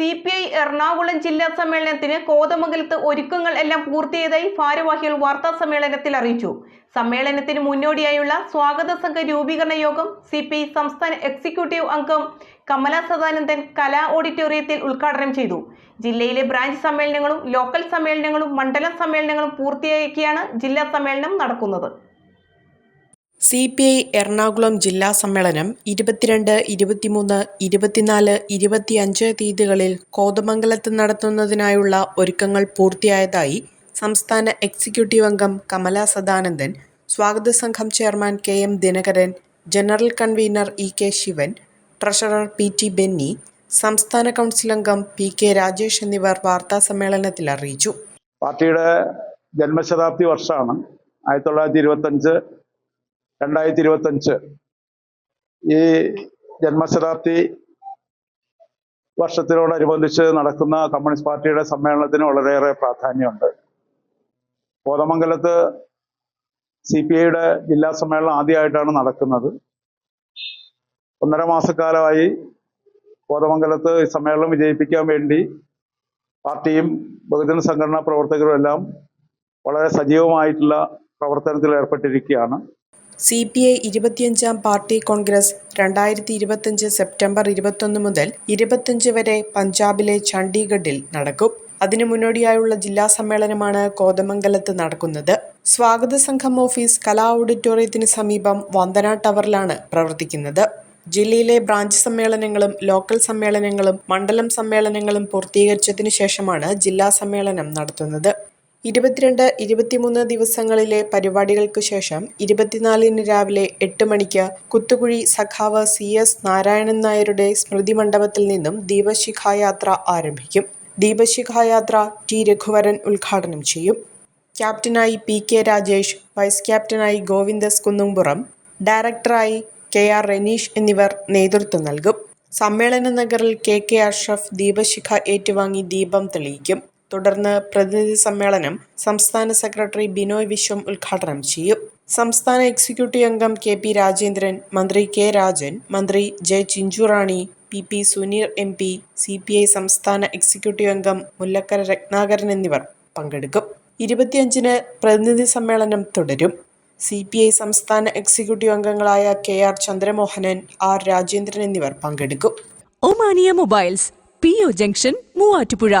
C P I Ernakulam ജില്ലാ സമ്മേളനത്തിന് കോതമംഗലത്ത് ഒരുക്കങ്ങൾ എല്ലാം പൂർത്തിയായതായി ഭാരവാഹികൾ വാർത്താ സമ്മേളനത്തിൽ അറിയിച്ചു. സമ്മേളനത്തിന് മുന്നോടിയായുള്ള സ്വാഗത സംഘ രൂപീകരണ യോഗം സി പി ഐ സംസ്ഥാന എക്സിക്യൂട്ടീവ് അംഗം കമല സദാനന്ദൻ കലാ ഓഡിറ്റോറിയത്തിൽ ഉദ്ഘാടനം ചെയ്തു. ജില്ലയിലെ ബ്രാഞ്ച് സമ്മേളനങ്ങളും ലോക്കൽ സമ്മേളനങ്ങളും മണ്ഡലം സമ്മേളനങ്ങളും പൂർത്തിയാക്കിയാണ് ജില്ലാ സമ്മേളനം നടക്കുന്നത്. സി പി ഐ എറണാകുളം ജില്ലാ സമ്മേളനം ഇരുപത്തിരണ്ട് ഇരുപത്തിമൂന്ന് ഇരുപത്തിനാല് ഇരുപത്തിയഞ്ച് തീയതികളിൽ കോതമംഗലത്ത് നടത്തുന്നതിനായുള്ള ഒരുക്കങ്ങൾ പൂർത്തിയായതായി സംസ്ഥാന എക്സിക്യൂട്ടീവ് അംഗം കമല സദാനന്ദൻ സ്വാഗത സംഘം chairman K M Dinakaran general convener E K Shivan treasurer P T Benny സംസ്ഥാന കൗൺസിൽ അംഗം പി കെ രാജേഷ് എന്നിവർ വാർത്താ സമ്മേളനത്തിൽ അറിയിച്ചു. പാർട്ടിയുടെ ജന്മശതാബ്ദി വർഷമാണ്. ആയിരത്തി തൊള്ളായിരത്തി ഇരുപത്തഞ്ച് രണ്ടായിരത്തി ഇരുപത്തഞ്ച് ഈ ജന്മശതാബ്ദി വർഷത്തിനോടനുബന്ധിച്ച് നടക്കുന്ന കമ്മ്യൂണിസ്റ്റ് പാർട്ടിയുടെ സമ്മേളനത്തിന് വളരെയേറെ പ്രാധാന്യമുണ്ട്. കോതമംഗലത്ത് സി പി ഐയുടെ ജില്ലാ സമ്മേളനം ആദ്യമായിട്ടാണ് നടക്കുന്നത്. ഒന്നര മാസക്കാലമായി കോതമംഗലത്ത് ഈ സമ്മേളനം വിജയിപ്പിക്കാൻ വേണ്ടി പാർട്ടിയും ബഹുജന സംഘടനാ പ്രവർത്തകരും എല്ലാം വളരെ സജീവമായിട്ടുള്ള പ്രവർത്തനത്തിൽ ഏർപ്പെട്ടിരിക്കുകയാണ്. സി പി ഐ ഇരുപത്തിയഞ്ചാം പാർട്ടി കോൺഗ്രസ് രണ്ടായിരത്തി ഇരുപത്തിയഞ്ച് സെപ്റ്റംബർ ഇരുപത്തൊന്ന് മുതൽ ഇരുപത്തിയഞ്ച് വരെ പഞ്ചാബിലെ ചണ്ഡീഗഡിൽ നടക്കും. അതിനു മുന്നോടിയായുള്ള ജില്ലാ സമ്മേളനമാണ് കോതമംഗലത്ത് നടക്കുന്നത്. സ്വാഗത സംഘം ഓഫീസ് കലാ ഓഡിറ്റോറിയത്തിന് സമീപം വന്ദന ടവറിലാണ് പ്രവർത്തിക്കുന്നത്. ജില്ലയിലെ ബ്രാഞ്ച് സമ്മേളനങ്ങളും ലോക്കൽ സമ്മേളനങ്ങളും മണ്ഡലം സമ്മേളനങ്ങളും പൂർത്തീകരിച്ചതിനു ശേഷമാണ് ജില്ലാ സമ്മേളനം നടത്തുന്നത്. ഇരുപത്തിരണ്ട് ഇരുപത്തിമൂന്ന് ദിവസങ്ങളിലെ പരിപാടികൾക്ക് ശേഷം ഇരുപത്തിനാലിന് രാവിലെ എട്ട് മണിക്ക് കുത്തുകുഴി സഖാവ് സി എസ് നാരായണൻ നായരുടെ സ്മൃതി മണ്ഡപത്തിൽ നിന്നും ദീപശിഖായാത്ര ആരംഭിക്കും. ദീപശിഖായാത്ര ടി രഘുവരൻ ഉദ്ഘാടനം ചെയ്യും. ക്യാപ്റ്റനായി പി കെ രാജേഷ് വൈസ് ക്യാപ്റ്റനായി ഗോവിന്ദസ് കുന്നുംപുറം ഡയറക്ടറായി കെ ആർ റെനീഷ് എന്നിവർ നേതൃത്വം നൽകും. സമ്മേളന നഗറിൽ കെ കെ അഷ്റഫ് ദീപശിഖ ഏറ്റുവാങ്ങി ദീപം തെളിയിക്കും. തുടർന്ന് പ്രതിനിധി സമ്മേളനം സംസ്ഥാന സെക്രട്ടറി ബിനോയ് വിശ്വം ഉദ്ഘാടനം ചെയ്യും. സംസ്ഥാന എക്സിക്യൂട്ടീവ് അംഗം കെ പി രാജേന്ദ്രൻ മന്ത്രി കെ രാജൻ മന്ത്രി J Chinchurani P P Suneer M P C P I സംസ്ഥാന എക്സിക്യൂട്ടീവ് അംഗം മുല്ലക്കര രത്നാകരൻ എന്നിവർ പങ്കെടുക്കും. ഇരുപത്തിയഞ്ചിന് പ്രതിനിധി സമ്മേളനം തുടരും. സി പി ഐ സംസ്ഥാന എക്സിക്യൂട്ടീവ് അംഗങ്ങളായ K R Chandramohanan R Rajendran എന്നിവർ പങ്കെടുക്കും. Omania mobiles P O junction Muvattupuzha.